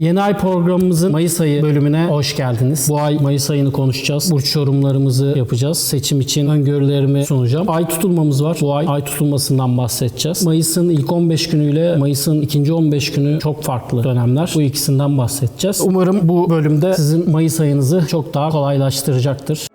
Yeni ay programımızın Mayıs ayı bölümüne hoş geldiniz. Bu ay Mayıs ayını konuşacağız. Burç yorumlarımızı yapacağız. Seçim için öngörülerimi sunacağım. Ay tutulmamız var. Bu ay ay tutulmasından bahsedeceğiz. Mayıs'ın ilk 15 günüyle Mayıs'ın ikinci 15 günü çok farklı dönemler. Bu ikisinden bahsedeceğiz. Umarım bu bölümde sizin Mayıs ayınızı çok daha kolaylaştıracaktır.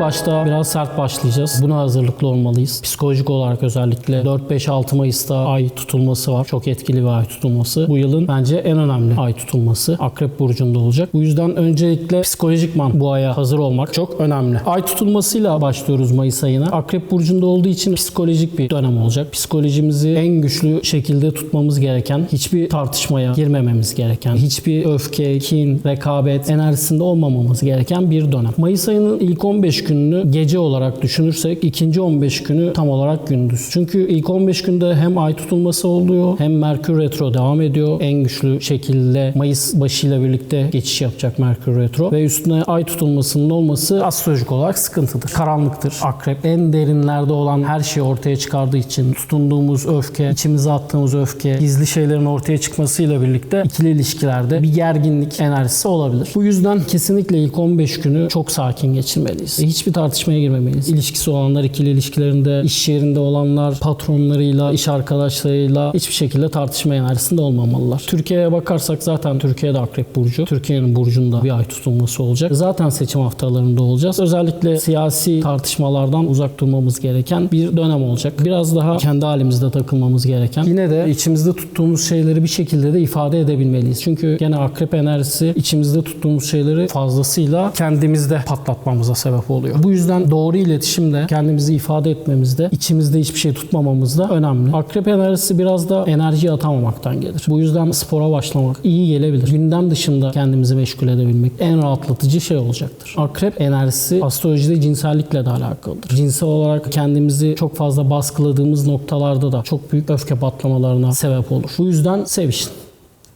Başta biraz sert başlayacağız. Buna hazırlıklı olmalıyız. Psikolojik olarak özellikle 4-5-6 Mayıs'ta ay tutulması var. Çok etkili bir ay tutulması. Bu yılın bence en önemli ay tutulması. Akrep burcunda olacak. Bu yüzden öncelikle psikolojikman bu aya hazır olmak çok önemli. Ay tutulmasıyla başlıyoruz Mayıs ayına. Akrep burcunda olduğu için psikolojik bir dönem olacak. Psikolojimizi en güçlü şekilde tutmamız gereken, hiçbir tartışmaya girmememiz gereken, hiçbir öfke, kin, rekabet enerjisinde olmamamız gereken bir dönem. Mayıs ayının ilk 15 gününü gece olarak düşünürsek ikinci 15 günü tam olarak gündüz. Çünkü ilk 15 günde hem ay tutulması oluyor hem Merkür Retro devam ediyor. En güçlü şekilde Mayıs başıyla birlikte geçiş yapacak Merkür Retro ve üstüne ay tutulmasının olması astrolojik olarak sıkıntıdır. Karanlıktır. Akrep en derinlerde olan her şeyi ortaya çıkardığı için tutunduğumuz öfke, içimize attığımız öfke, gizli şeylerin ortaya çıkmasıyla birlikte ikili ilişkilerde bir gerginlik enerjisi olabilir. Bu yüzden kesinlikle ilk 15 günü çok sakin geçirmeliyiz. Hiçbir tartışmaya girmemeliyiz. İlişkisi olanlar, ikili ilişkilerinde, iş yerinde olanlar, patronlarıyla, iş arkadaşlarıyla hiçbir şekilde tartışma enerjisinde olmamalılar. Türkiye'ye bakarsak zaten Türkiye'de Akrep Burcu. Türkiye'nin burcunda bir ay tutulması olacak. Zaten seçim haftalarında olacağız. Özellikle siyasi tartışmalardan uzak durmamız gereken bir dönem olacak. Biraz daha kendi halimizde takılmamız gereken. Yine de içimizde tuttuğumuz şeyleri bir şekilde de ifade edebilmeliyiz. Çünkü gene akrep enerjisi içimizde tuttuğumuz şeyleri fazlasıyla kendimizde patlatmamıza sebep oluyor. Bu yüzden doğru iletişimle kendimizi ifade etmemizde, içimizde hiçbir şey tutmamamız da önemli. Akrep enerjisi biraz da enerji atamamaktan gelir. Bu yüzden spora başlamak iyi gelebilir. Gündem dışında kendimizi meşgul edebilmek en rahatlatıcı şey olacaktır. Akrep enerjisi astrolojide cinsellikle de alakalıdır. Cinsel olarak kendimizi çok fazla baskıladığımız noktalarda da çok büyük öfke patlamalarına sebep olur. Bu yüzden sevişin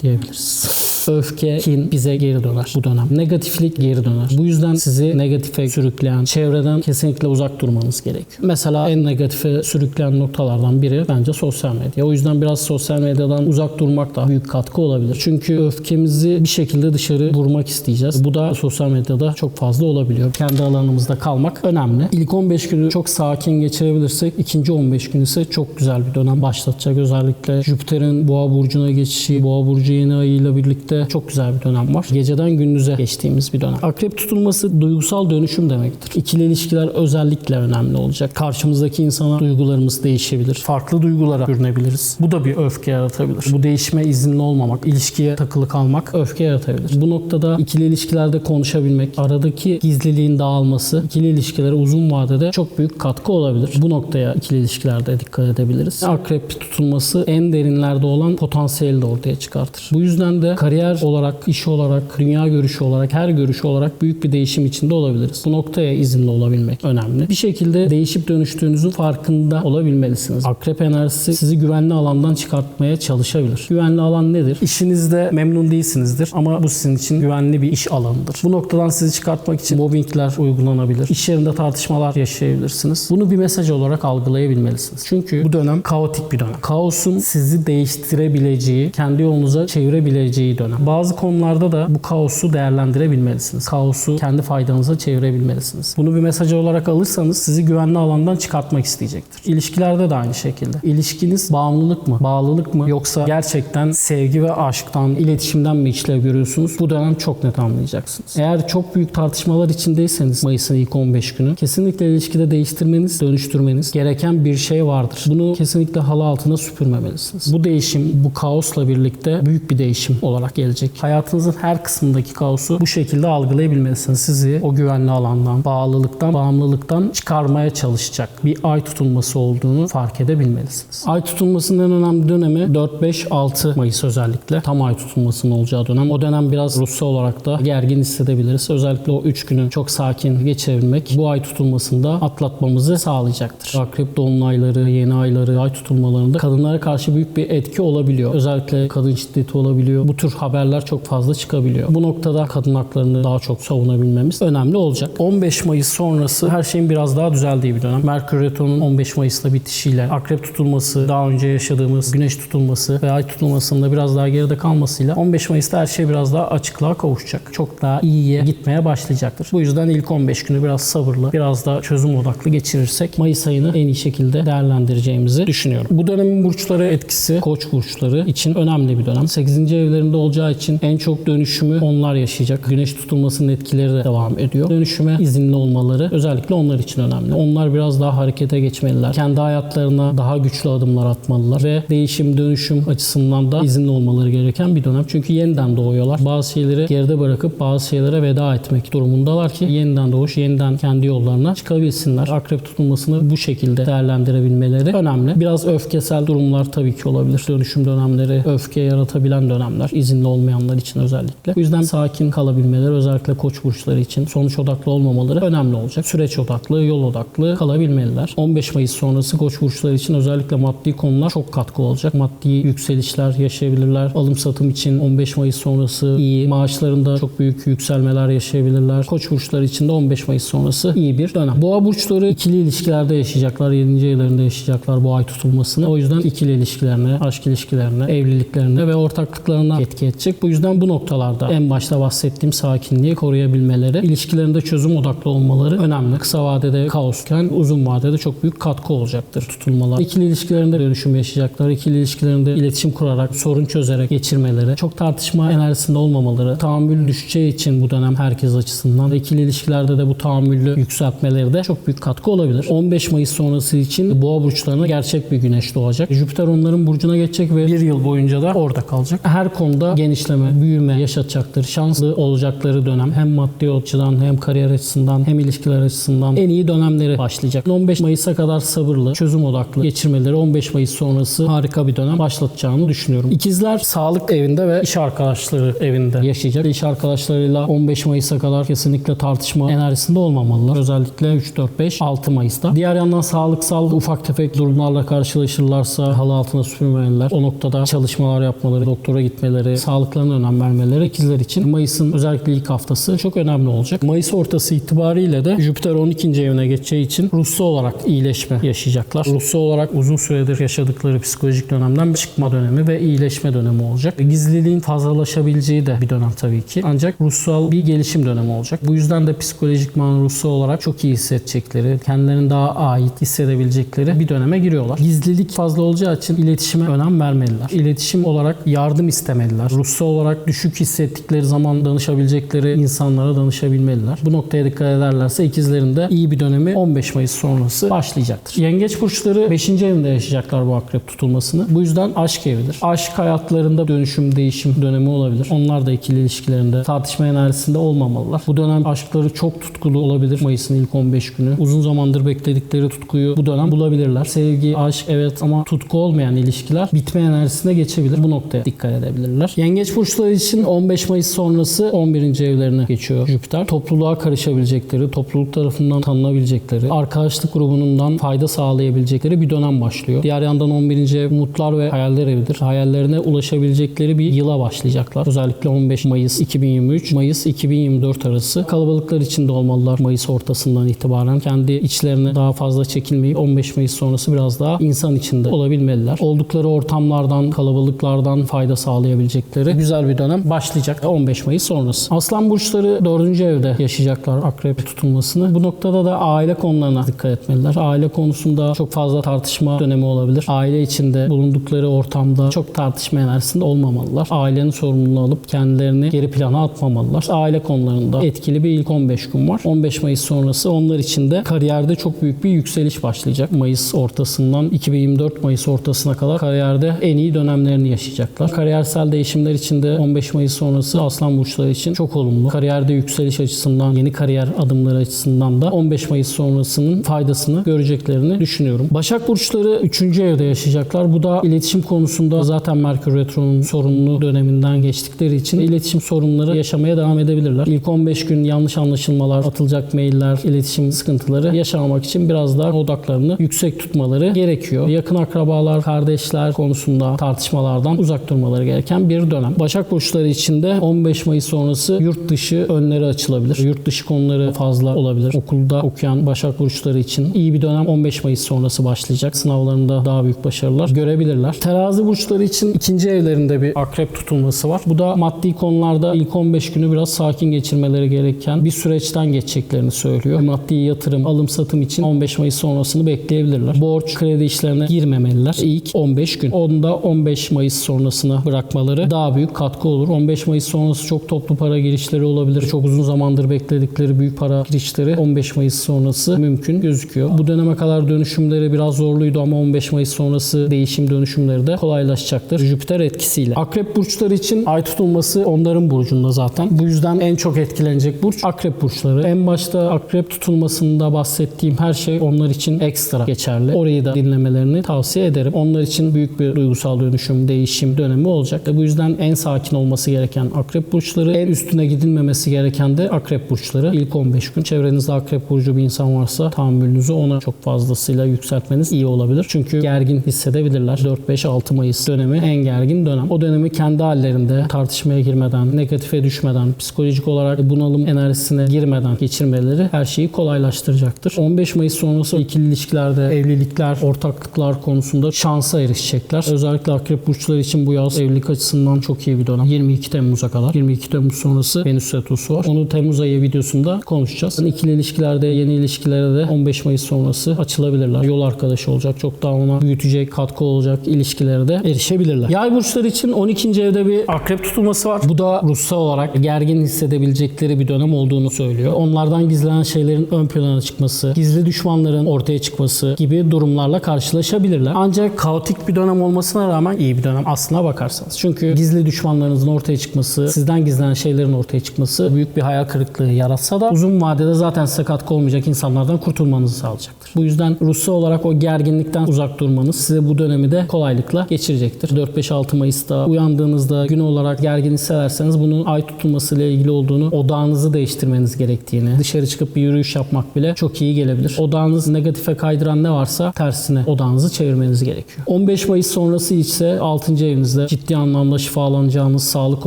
diyebiliriz. Öfke, kin bize geri döner bu dönem. Negatiflik geri döner. Bu yüzden sizi negatife sürükleyen çevreden kesinlikle uzak durmanız gerekiyor. Mesela en negatife sürükleyen noktalardan biri bence sosyal medya. O yüzden biraz sosyal medyadan uzak durmak da büyük katkı olabilir. Çünkü öfkemizi bir şekilde dışarı vurmak isteyeceğiz. Bu da sosyal medyada çok fazla olabiliyor. Kendi alanımızda kalmak önemli. İlk 15 günü çok sakin geçirebilirsek ikinci 15 gün ise çok güzel bir dönem başlatacak. Özellikle Jüpiter'in Boğa burcuna geçişi, Boğa burcu yeni ayıyla birlikte çok güzel bir dönem var. Geceden gündüze geçtiğimiz bir dönem. Akrep tutulması duygusal dönüşüm demektir. İkili ilişkiler özellikle önemli olacak. Karşımızdaki insana duygularımız değişebilir. Farklı duygulara bürünebiliriz. Bu da bir öfke yaratabilir. Bu değişime izinli olmamak, ilişkiye takılı kalmak öfke yaratabilir. Bu noktada ikili ilişkilerde konuşabilmek, aradaki gizliliğin dağılması ikili ilişkilere uzun vadede çok büyük katkı olabilir. Bu noktaya ikili ilişkilerde dikkat edebiliriz. Akrep tutulması en derinlerde olan potansiyeli de ortaya çıkartır. Bu yüzden de kariyer olarak, iş olarak, dünya görüşü olarak, her görüşü olarak büyük bir değişim içinde olabiliriz. Bu noktaya izinli olabilmek önemli. Bir şekilde değişip dönüştüğünüzün farkında olabilmelisiniz. Akrep enerjisi sizi güvenli alandan çıkartmaya çalışabilir. Güvenli alan nedir? İşinizde memnun değilsinizdir ama bu sizin için güvenli bir iş alanıdır. Bu noktadan sizi çıkartmak için mobbingler uygulanabilir. İş yerinde tartışmalar yaşayabilirsiniz. Bunu bir mesaj olarak algılayabilmelisiniz. Çünkü bu dönem kaotik bir dönem. Kaosun sizi değiştirebileceği, kendi yolunuza çevirebileceği dönem. Bazı konularda da bu kaosu değerlendirebilmelisiniz. Kaosu kendi faydanıza çevirebilmelisiniz. Bunu bir mesaj olarak alırsanız sizi güvenli alandan çıkartmak isteyecektir. İlişkilerde de aynı şekilde. İlişkiniz bağımlılık mı, bağlılık mı yoksa gerçekten sevgi ve aşktan, iletişimden mi işlev görüyorsunuz? Bu dönem çok net anlayacaksınız. Eğer çok büyük tartışmalar içindeyseniz Mayıs'ın ilk 15 günü kesinlikle ilişkide değiştirmeniz, dönüştürmeniz gereken bir şey vardır. Bunu kesinlikle halı altına süpürmemelisiniz. Bu değişim, bu kaosla birlikte büyük bir değişim olarak gelecek. Hayatınızın her kısmındaki kaosu bu şekilde algılayabilmelisiniz. Sizi o güvenli alandan, bağlılıktan, bağımlılıktan çıkarmaya çalışacak bir ay tutulması olduğunu fark edebilmelisiniz. Ay tutulmasının en önemli dönemi 4-5-6 Mayıs özellikle. Tam ay tutulmasının olacağı dönem. O dönem biraz ruhsal olarak da gergin hissedebiliriz. Özellikle o 3 günü çok sakin geçirebilmek bu ay tutulmasında atlatmamızı sağlayacaktır. Akrep dolunayları, yeni ayları, ay tutulmalarında kadınlara karşı büyük bir etki olabiliyor. Özellikle kadın şiddeti olabiliyor. Bu tür haber haberler çok fazla çıkabiliyor. Bu noktada kadın haklarını daha çok savunabilmemiz önemli olacak. 15 Mayıs sonrası her şeyin biraz daha düzeldiği bir dönem. Merkür Retro'nun 15 Mayıs'ta bitişiyle akrep tutulması, daha önce yaşadığımız güneş tutulması ve ay tutulmasının da biraz daha geride kalmasıyla 15 Mayıs'ta her şey biraz daha açıklığa kavuşacak. Çok daha iyiye gitmeye başlayacaktır. Bu yüzden ilk 15 günü biraz sabırlı, biraz da çözüm odaklı geçirirsek Mayıs ayını en iyi şekilde değerlendireceğimizi düşünüyorum. Bu dönemin burçları etkisi koç burçları için önemli bir dönem. 8. evlerinde olacağı için en çok dönüşümü onlar yaşayacak. Güneş tutulmasının etkileri de devam ediyor. Dönüşüme izinli olmaları özellikle onlar için önemli. Onlar biraz daha harekete geçmeliler. Kendi hayatlarına daha güçlü adımlar atmalılar ve değişim, dönüşüm açısından da izinli olmaları gereken bir dönem. Çünkü yeniden doğuyorlar. Bazı şeyleri geride bırakıp bazı şeylere veda etmek durumundalar ki yeniden doğuş, yeniden kendi yollarına çıkabilsinler. Akrep tutulmasını bu şekilde değerlendirebilmeleri önemli. Biraz öfkesel durumlar tabii ki olabilir. Dönüşüm dönemleri öfke yaratabilen dönemler. izinli olmayanlar için özellikle. Bu yüzden sakin kalabilmeleri özellikle koç burçları için sonuç odaklı olmamaları önemli olacak. Süreç odaklı, yol odaklı kalabilmeliler. 15 Mayıs sonrası koç burçları için özellikle maddi konular çok katkı olacak. Maddi yükselişler yaşayabilirler. Alım satım için 15 Mayıs sonrası iyi. Maaşlarında çok büyük yükselmeler yaşayabilirler. Koç burçları için de 15 Mayıs sonrası iyi bir dönem. Boğa burçları ikili ilişkilerde yaşayacaklar. 7. aylarında yaşayacaklar bu ay tutulmasını. O yüzden ikili ilişkilerine, aşk ilişkilerine, evliliklerine ve ortaklıklarına etki edecek. Bu yüzden bu noktalarda en başta bahsettiğim sakinliği koruyabilmeleri, ilişkilerinde çözüm odaklı olmaları önemli. Kısa vadede kaosken uzun vadede çok büyük katkı olacaktır tutulmalar. İkili ilişkilerinde dönüşüm yaşayacaklar. İkili ilişkilerinde iletişim kurarak, sorun çözerek geçirmeleri, çok tartışma enerjisinde olmamaları, tahammül düşeceği için bu dönem herkes açısından ikili ilişkilerde de bu tahammülü yükseltmeleri de çok büyük katkı olabilir. 15 Mayıs sonrası için boğa burçlarına gerçek bir güneş doğacak. Jüpiter onların burcuna geçecek ve bir yıl boyunca da orada kalacak. Her konuda genişleme, büyüme yaşatacaktır. Şanslı olacakları dönem hem maddi açıdan hem kariyer açısından hem ilişkiler açısından en iyi dönemleri başlayacak. 15 Mayıs'a kadar sabırlı, çözüm odaklı geçirmeleri 15 Mayıs sonrası harika bir dönem başlatacağını düşünüyorum. İkizler sağlık evinde ve iş arkadaşları evinde yaşayacak. İş arkadaşlarıyla 15 Mayıs'a kadar kesinlikle tartışma enerjisinde olmamalılar. Özellikle 3, 4, 5, 6 Mayıs'ta. Diğer yandan sağlıksal ufak tefek durumlarla karşılaşırlarsa halı altına süpürmeliler. O noktada çalışmalar yapmaları, doktora gitmeleri, sağlıklarına önem vermeleri ikizler için Mayıs'ın özellikle ilk haftası çok önemli olacak. Mayıs ortası itibariyle de Jüpiter 12. evine geçeceği için ruhsal olarak iyileşme yaşayacaklar. Ruhsal olarak uzun süredir yaşadıkları psikolojik dönemden bir çıkma dönemi ve iyileşme dönemi olacak. Gizliliğin fazlalaşabileceği de bir dönem tabii ki. Ancak ruhsal bir gelişim dönemi olacak. Bu yüzden de psikolojik man ruhsal olarak çok iyi hissedecekleri, kendilerini daha ait hissedebilecekleri bir döneme giriyorlar. Gizlilik fazla olacağı için iletişime önem vermeliler. İletişim olarak yardım istemeliler. Ruhsal olarak düşük hissettikleri zaman danışabilecekleri insanlara danışabilmeliler. Bu noktaya dikkat ederlerse ikizlerin de iyi bir dönemi 15 Mayıs sonrası başlayacaktır. Yengeç burçları 5. evinde yaşayacaklar bu akrep tutulmasını. Bu yüzden aşk evidir. Aşk hayatlarında dönüşüm, değişim dönemi olabilir. Onlar da ikili ilişkilerinde tartışma enerjisinde olmamalılar. Bu dönem aşkları çok tutkulu olabilir Mayıs'ın ilk 15 günü. Uzun zamandır bekledikleri tutkuyu bu dönem bulabilirler. Sevgi, aşk evet ama tutku olmayan ilişkiler bitme enerjisine geçebilir. Bu noktaya dikkat edebilirler. Yengeç burçları için 15 Mayıs sonrası 11. evlerine geçiyor Jüpiter. Topluluğa karışabilecekleri, topluluk tarafından tanınabilecekleri, arkadaşlık grubundan fayda sağlayabilecekleri bir dönem başlıyor. Diğer yandan 11. ev umutlar ve hayaller evidir. Hayallerine ulaşabilecekleri bir yıla başlayacaklar. Özellikle 15 Mayıs 2023, Mayıs 2024 arası kalabalıklar içinde olmalılar Mayıs ortasından itibaren. Kendi içlerine daha fazla çekilmeyip 15 Mayıs sonrası biraz daha insan içinde olabilmeliler. Oldukları ortamlardan, kalabalıklardan fayda sağlayabilecekleri güzel bir dönem başlayacak 15 Mayıs sonrası. Aslan burçları 4. evde yaşayacaklar akrep tutulmasını. Bu noktada da aile konularına dikkat etmeliler. Aile konusunda çok fazla tartışma dönemi olabilir. Aile içinde bulundukları ortamda çok tartışma enerjisinde olmamalılar. Ailenin sorumluluğunu alıp kendilerini geri plana atmamalılar. Aile konularında etkili bir ilk 15 gün var. 15 Mayıs sonrası onlar için de kariyerde çok büyük bir yükseliş başlayacak. Mayıs ortasından 2024 Mayıs ortasına kadar kariyerde en iyi dönemlerini yaşayacaklar. Kariyersel değişimler için de 15 Mayıs sonrası Aslan burçları için çok olumlu. Kariyerde yükseliş açısından, yeni kariyer adımları açısından da 15 Mayıs sonrasının faydasını göreceklerini düşünüyorum. Başak burçları 3. evde yaşayacaklar. Bu da iletişim konusunda zaten Merkür Retro'nun sorunlu döneminden geçtikleri için iletişim sorunları yaşamaya devam edebilirler. İlk 15 gün yanlış anlaşılmalar, atılacak mailler, iletişim sıkıntıları yaşamamak için biraz daha odaklarını yüksek tutmaları gerekiyor. Yakın akrabalar, kardeşler konusunda tartışmalardan uzak durmaları gereken bir dönem. Dönem. Başak burçları için de 15 Mayıs sonrası yurt dışı önleri açılabilir. Yurt dışı konuları fazla olabilir. Okulda okuyan Başak burçları için iyi bir dönem 15 Mayıs sonrası başlayacak. Sınavlarında daha büyük başarılar görebilirler. Terazi burçları için ikinci evlerinde bir akrep tutulması var. Bu da maddi konularda ilk 15 günü biraz sakin geçirmeleri gereken bir süreçten geçeceklerini söylüyor. Maddi yatırım, alım satım için 15 Mayıs sonrasını bekleyebilirler. Borç, kredi işlerine girmemeliler. İlk 15 gün. Onda 15 Mayıs sonrasına bırakmaları daha büyük katkı olur. 15 Mayıs sonrası çok toplu para girişleri olabilir. Çok uzun zamandır bekledikleri büyük para girişleri 15 Mayıs sonrası mümkün gözüküyor. Bu döneme kadar dönüşümleri biraz zorluydu ama 15 Mayıs sonrası değişim dönüşümleri de kolaylaşacaktır. Jüpiter etkisiyle. Akrep burçları için ay tutulması onların burcunda zaten. Bu yüzden en çok etkilenecek burç akrep burçları. En başta akrep tutulmasında bahsettiğim her şey onlar için ekstra geçerli. Orayı da dinlemelerini tavsiye ederim. Onlar için büyük bir duygusal dönüşüm, değişim dönemi olacak. Ve bu yüzden en sakin olması gereken akrep burçları, en üstüne gidilmemesi gereken de akrep burçları. İlk 15 gün çevrenizde akrep burcu bir insan varsa tahammülünüzü ona çok fazlasıyla yükseltmeniz iyi olabilir. Çünkü gergin hissedebilirler. 4-5-6 Mayıs dönemi en gergin dönem. O dönemi kendi hallerinde tartışmaya girmeden, negatife düşmeden, psikolojik olarak bunalım enerjisine girmeden geçirmeleri her şeyi kolaylaştıracaktır. 15 Mayıs sonrası ikili ilişkilerde, evlilikler, ortaklıklar konusunda şansa erişecekler. Özellikle akrep burçları için bu yaz evlilik açısından çok iyi bir dönem. 22 Temmuz'a kadar. 22 Temmuz sonrası Venüs retrosu var. Onu Temmuz ayı videosunda konuşacağız. Yani ikili ilişkilerde, yeni ilişkilere de 15 Mayıs sonrası açılabilirler. Yol arkadaşı olacak. Çok daha ona büyütecek, katkı olacak ilişkilere de erişebilirler. Yay burçları için 12. evde bir akrep tutulması var. Bu da ruhsal olarak gergin hissedebilecekleri bir dönem olduğunu söylüyor. Onlardan gizlenen şeylerin ön plana çıkması, gizli düşmanların ortaya çıkması gibi durumlarla karşılaşabilirler. Ancak kaotik bir dönem olmasına rağmen iyi bir dönem aslına bakarsanız. Çünkü gizli düşmanlarınızın ortaya çıkması, sizden gizlenen şeylerin ortaya çıkması büyük bir hayal kırıklığı yaratsa da uzun vadede zaten size katkı olmayacak insanlardan kurtulmanızı sağlayacaktır. Bu yüzden ruhsal olarak o gerginlikten uzak durmanız size bu dönemi de kolaylıkla geçirecektir. 4-5-6 Mayıs'ta uyandığınızda gün olarak gergin hissederseniz bunun ay tutulması ile ilgili olduğunu, odağınızı değiştirmeniz gerektiğini, dışarı çıkıp bir yürüyüş yapmak bile çok iyi gelebilir. Odağınız negatife kaydıran ne varsa tersine odağınızı çevirmeniz gerekiyor. 15 Mayıs sonrası ise 6. evinizde ciddi anlamda şifalanacağınız, sağlık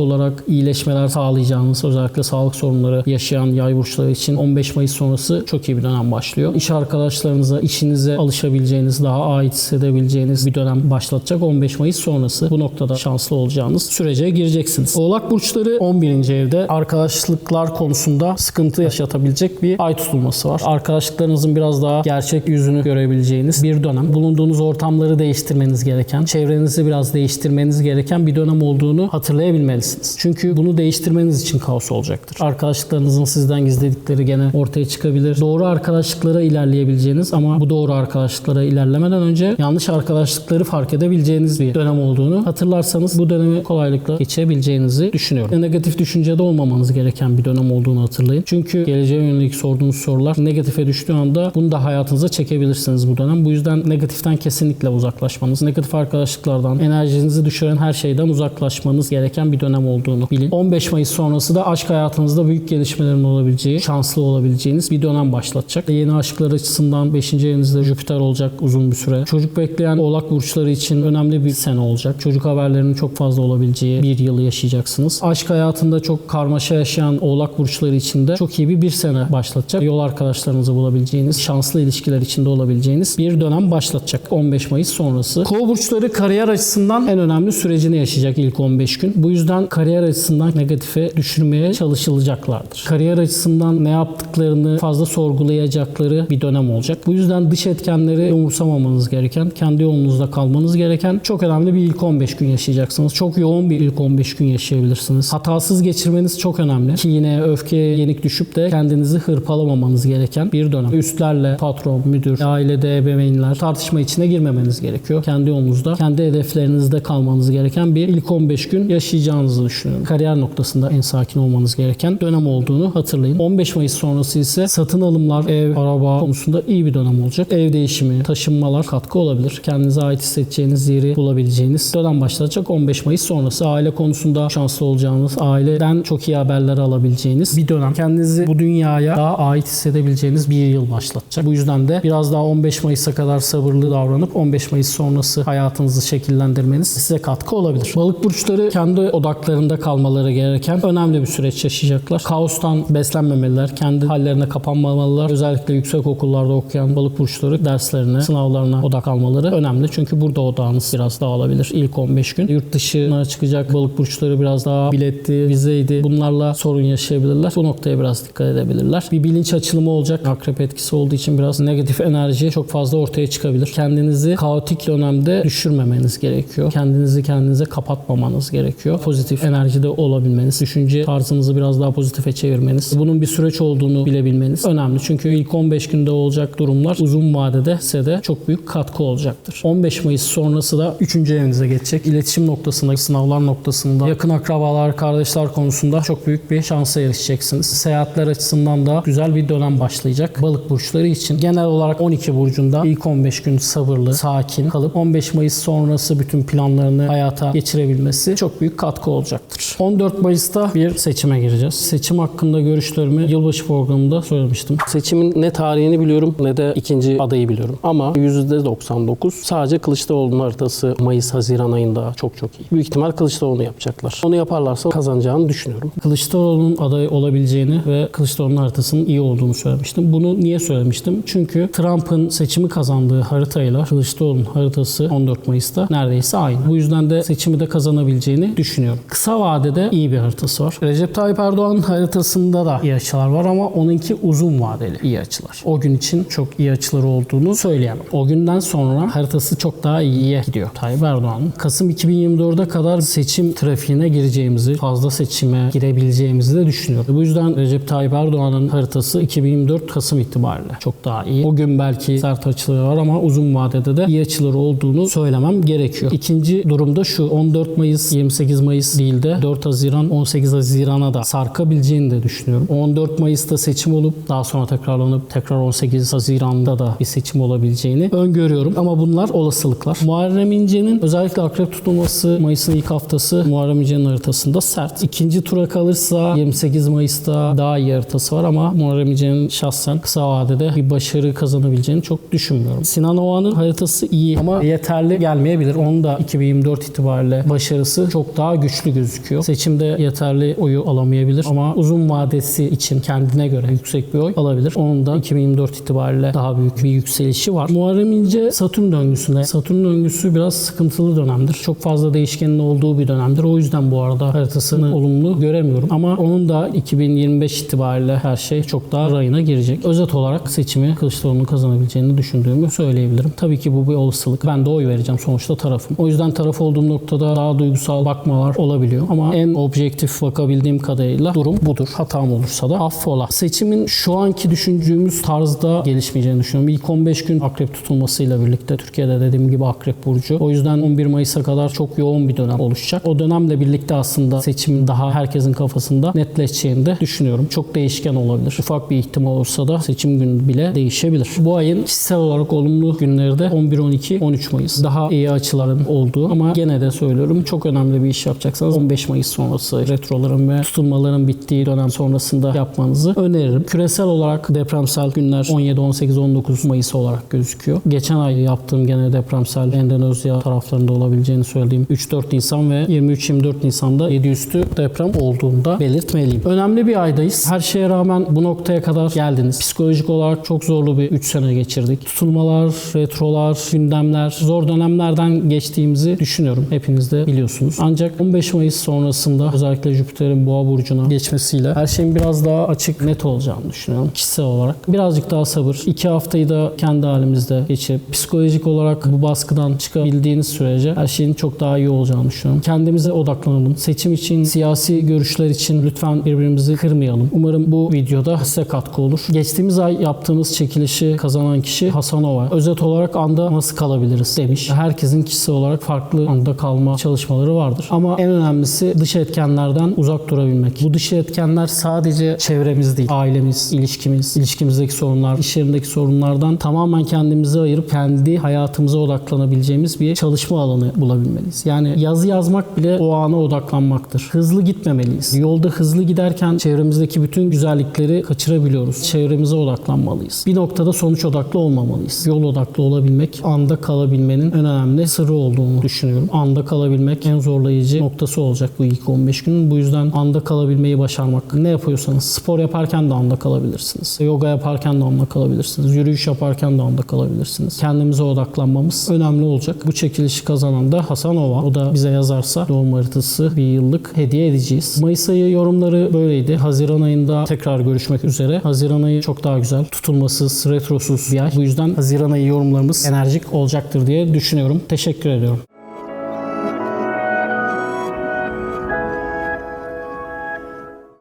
olarak iyileşmeler sağlayacağınız, özellikle sağlık sorunları yaşayan yay burçları için 15 Mayıs sonrası çok iyi bir dönem başlıyor. İş arkadaşlarınıza, işinize alışabileceğiniz, daha ait hissedebileceğiniz bir dönem başlatacak 15 Mayıs sonrası. Bu noktada şanslı olacağınız sürece gireceksiniz. Oğlak burçları 11. evde arkadaşlıklar konusunda sıkıntı yaşatabilecek bir ay tutulması var. Arkadaşlıklarınızın biraz daha gerçek yüzünü görebileceğiniz bir dönem. Bulunduğunuz ortamları değiştirmeniz gereken, çevrenizi biraz değiştirmeniz gereken bir dönem olduğunu hatırlayabilmelisiniz. Çünkü bunu değiştirmeniz için kaos olacaktır. Arkadaşlıklarınızın sizden gizledikleri gene ortaya çıkabilir. Doğru arkadaşlıklara ilerleyebileceğiniz ama bu doğru arkadaşlıklara ilerlemeden önce yanlış arkadaşlıkları fark edebileceğiniz bir dönem olduğunu hatırlarsanız bu dönemi kolaylıkla geçebileceğinizi düşünüyorum. Negatif düşüncede olmamanız gereken bir dönem olduğunu hatırlayın. Çünkü geleceğe yönelik sorduğunuz sorular negatife düştüğü anda bunu da hayatınıza çekebilirsiniz bu dönem. Bu yüzden negatiften kesinlikle uzaklaşmanız, negatif arkadaşlıklardan, enerjinizi düşüren her şeyden uzaklaşmanız gereken bir dönem olduğunu bilin. 15 Mayıs sonrası da aşk hayatınızda büyük gelişmelerin olabileceği, şanslı olabileceğiniz bir dönem başlatacak. Yeni aşklar açısından 5. evinizde Jüpiter olacak uzun bir süre. Çocuk bekleyen oğlak burçları için önemli bir sene olacak. Çocuk haberlerinin çok fazla olabileceği bir yılı yaşayacaksınız. Aşk hayatında çok karmaşa yaşayan oğlak burçları için de çok iyi bir bir sene başlatacak. Yol arkadaşlarınızı bulabileceğiniz, şanslı ilişkiler içinde olabileceğiniz bir dönem başlatacak 15 Mayıs sonrası. Kova burçları kariyer açısından en önemli sürecini yaşayacak ilk 15 gün. Bu yüzden kariyer açısından negatife düşürmeye çalışılacaklardır. Kariyer açısından ne yaptıklarını fazla sorgulayacakları bir dönem olacak. Bu yüzden dış etkenleri umursamamanız gereken, kendi yolunuzda kalmanız gereken çok önemli bir ilk 15 gün yaşayacaksınız. Çok yoğun bir ilk 15 gün yaşayabilirsiniz. Hatasız geçirmeniz çok önemli. Ki yine öfkeye yenik düşüp de kendinizi hırpalamamanız gereken bir dönem. Üstlerle patron, müdür, ailede ebeveynler tartışma içine girmemeniz gerekiyor. Kendi yolunuzda, kendi hedeflerinizde kalmanız gereken bir ilk 15 gün yaşayacağınızı düşünün. Kariyer noktasında en sakin olmanız gereken dönem olduğunu hatırlayın. 15 Mayıs sonrası ise satın alımlar, ev, araba konusunda iyi bir dönem olacak. Ev değişimi, taşınmalar katkı olabilir. Kendinize ait hissedeceğiniz yeri bulabileceğiniz dönem başlayacak 15 Mayıs sonrası. Aile konusunda şanslı olacağınız, aileden çok iyi haberler alabileceğiniz bir dönem. Kendinizi bu dünyaya daha ait hissedebileceğiniz bir yıl başlatacak. Bu yüzden de biraz daha 15 Mayıs'a kadar sabırlı davranıp 15 Mayıs sonrası hayatınızı şekillendirmeniz size katkı olabilir. Balık burcu burçları kendi odaklarında kalmaları gereken önemli bir süreç yaşayacaklar. Kaostan beslenmemeliler, kendi hallerine kapanmamalılar. Özellikle yüksek okullarda okuyan balık burçları derslerine, sınavlarına odak almaları önemli. Çünkü burada odağınız biraz dağılabilir ilk 15 gün. Yurt dışına çıkacak balık burçları biraz daha biletti, vizeydi. Bunlarla sorun yaşayabilirler. Bu noktaya biraz dikkat edebilirler. Bir bilinç açılımı olacak. Akrep etkisi olduğu için biraz negatif enerji çok fazla ortaya çıkabilir. Kendinizi kaotik dönemde düşürmemeniz gerekiyor. Kendinizi kendinize kapatmamanız gerekiyor. Pozitif enerjide olabilmeniz, düşünce tarzınızı biraz daha pozitife çevirmeniz, bunun bir süreç olduğunu bilebilmeniz önemli. Çünkü ilk 15 günde olacak durumlar uzun vadede size de çok büyük katkı olacaktır. 15 Mayıs sonrası da 3. evinize geçecek. İletişim noktasında, sınavlar noktasında, yakın akrabalar, kardeşler konusunda çok büyük bir şansa erişeceksiniz. Seyahatler açısından da güzel bir dönem başlayacak. Balık burçları için genel olarak 12 burcunda ilk 15 gün sabırlı, sakin kalıp 15 Mayıs sonrası bütün planlarını hayata geçirebilmesi çok büyük katkı olacaktır. 14 Mayıs'ta bir seçime gireceğiz. Seçim hakkında görüşlerimi yılbaşı programında söylemiştim. Seçimin ne tarihini biliyorum ne de ikinci adayı biliyorum. Ama %99 sadece Kılıçdaroğlu'nun haritası Mayıs-Haziran ayında çok çok iyi. Büyük ihtimal Kılıçdaroğlu yapacaklar. Onu yaparlarsa kazanacağını düşünüyorum. Kılıçdaroğlu'nun aday olabileceğini ve Kılıçdaroğlu'nun haritasının iyi olduğunu söylemiştim. Bunu niye söylemiştim? Çünkü Trump'ın seçimi kazandığı haritayla Kılıçdaroğlu'nun haritası 14 Mayıs'ta neredeyse aynı. Bu yüzden de seçimi de kazanabileceğini düşünüyorum. Kısa vadede iyi bir haritası var. Recep Tayyip Erdoğan haritasında da iyi açılar var ama onunki uzun vadeli iyi açılar. O gün için çok iyi açıları olduğunu söyleyemem. O günden sonra haritası çok daha iyiye gidiyor Tayyip Erdoğan'ın. Kasım 2024'e kadar seçim trafiğine gireceğimizi, fazla seçime girebileceğimizi de düşünüyorum. Bu yüzden Recep Tayyip Erdoğan'ın haritası 2024 Kasım itibariyle çok daha iyi. O gün belki sert açıları var ama uzun vadede de iyi açıları olduğunu söylemem gerekiyor. İkinci durumda şu 14 Mayıs 28 Mayıs değil de 4 Haziran 18 Haziran'a da sarkabileceğini de düşünüyorum. 14 Mayıs'ta seçim olup daha sonra tekrarlanıp tekrar 18 Haziran'da da bir seçim olabileceğini öngörüyorum. Ama bunlar olasılıklar. Muharrem İnce'nin özellikle akrep tutulması Mayıs'ın ilk haftası Muharrem İnce'nin haritasında sert. İkinci tura kalırsa 28 Mayıs'ta daha iyi haritası var ama Muharrem İnce'nin şahsen kısa vadede bir başarı kazanabileceğini çok düşünmüyorum. Sinan Oğan'ın haritası iyi ama yeterli gelmeyebilir. Onun da 2024 itibariyle başarısı çok daha güçlü gözüküyor. Seçimde yeterli oyu alamayabilir ama uzun vadesi için kendine göre yüksek bir oy alabilir. Onun da 2024 itibariyle daha büyük bir yükselişi var. Muharrem İnce Satürn döngüsünde. Satürn döngüsü biraz sıkıntılı dönemdir. Çok fazla değişkenin olduğu bir dönemdir. O yüzden bu arada haritasını olumlu göremiyorum. Ama onun da 2025 itibariyle her şey çok daha rayına girecek. Özet olarak seçimi Kılıçdaroğlu'nun kazanabileceğini düşündüğümü söyleyebilirim. Tabii ki bu bir olasılık. Ben de oy vereceğim. Sonuçta tarafım. O yüzden taraf olduğum noktada daha duygusal bakmalar olabiliyor. Ama en objektif bakabildiğim kadarıyla durum budur. Hatam olursa da affola. Seçimin şu anki düşündüğümüz tarzda gelişmeyeceğini düşünüyorum. İlk 15 gün akrep tutulmasıyla birlikte Türkiye'de dediğim gibi akrep burcu. O yüzden 11 Mayıs'a kadar çok yoğun bir dönem oluşacak. O dönemle birlikte aslında seçimin daha herkesin kafasında netleşeceğini de düşünüyorum. Çok değişken olabilir. Ufak bir ihtimal olursa da seçim günü bile değişebilir. Bu ayın kişisel olarak olumlu günleri de 11, 12, 13 Mayıs. Daha iyi açıların olduğu ama gene de söylüyorum çok önemli bir iş yapacaksanız 15 Mayıs sonrası retroların ve tutulmaların bittiği dönem sonrasında yapmanızı öneririm. Küresel olarak depremsel günler 17, 18, 19 Mayıs olarak gözüküyor. Geçen ay yaptığım gene depremsel Endonezya taraflarında olabileceğini söylediğim 3-4 Nisan ve 23-24 Nisan'da 7 üstü deprem olduğunda belirtmeliyim. Önemli bir aydayız. Her şeye rağmen bu noktaya kadar geldiniz. Psikolojik olarak çok zorlu bir 3 sene geçirdik. Tutulmalar, retrolar, gündemler, zor dönemlerden geçtiğimizi düşünüyorum. Hepiniz de biliyorsunuz. Ancak 15 Mayıs sonrasında özellikle Jüpiter'in Boğa burcuna geçmesiyle her şeyin biraz daha açık, net olacağını düşünüyorum kişisel olarak. Birazcık daha sabır. 2 haftayı da kendi halimizde geçirip psikolojik olarak bu baskıdan çıkabildiğiniz sürece her şeyin çok daha iyi olacağını düşünüyorum. Kendimize odaklanalım. Seçim için, siyasi görüşler için lütfen birbirimizi kırmayalım. Umarım bu videoda size katkı olur. Geçtiğimiz ay yaptığımız çekilişi kazanan kişi Hasanova. Özet olarak anda nasıl kalabiliriz demiş. Herkesin kişisel olarak farklı anda kalma çalışmaları vardır. Ama en önemlisi dış etkenlerden uzak durabilmek. Bu dış etkenler sadece çevremiz değil. Ailemiz, ilişkimiz, ilişkimizdeki sorunlar, iş yerindeki sorunlardan tamamen kendimizi ayırıp kendi hayatımıza odaklanabileceğimiz bir çalışma alanı bulabilmeliyiz. Yani yazı yazmak bile o ana odaklanmaktır. Hızlı gitmemeliyiz. Yolda hızlı giderken çevremizdeki bütün güzellikleri kaçırabiliyoruz. Çevremize odaklanmalıyız. Bir noktada sonuç odaklı olmamalıyız. Yol odaklı olabilmek, anda kalabilmenin en önemli sırrı olduğunu düşünüyorum. Anda kalabilmek en zorlayıcı noktası olacak bu ilk 15 günün. Bu yüzden anda kalabilmeyi başarmak. Ne yapıyorsanız spor yaparken de anda kalabilirsiniz. Yoga yaparken de anda kalabilirsiniz. Yürüyüş yaparken de anda kalabilirsiniz. Kendimize odaklanmamız önemli olacak. Bu çekilişi kazanan da Hasan Ova. O da bize yazarsa doğum haritası bir yıllık hediye edeceğiz. Mayıs ayı yorumları böyleydi. Haziran ayında tekrar görüşmek üzere. Haziran ayı çok daha güzel. Tutulmasız, retrosuz bir ay. Bu yüzden Haziran ayı yorumlarımız enerjik olacaktır diye düşünüyorum. Teşekkür ediyorum.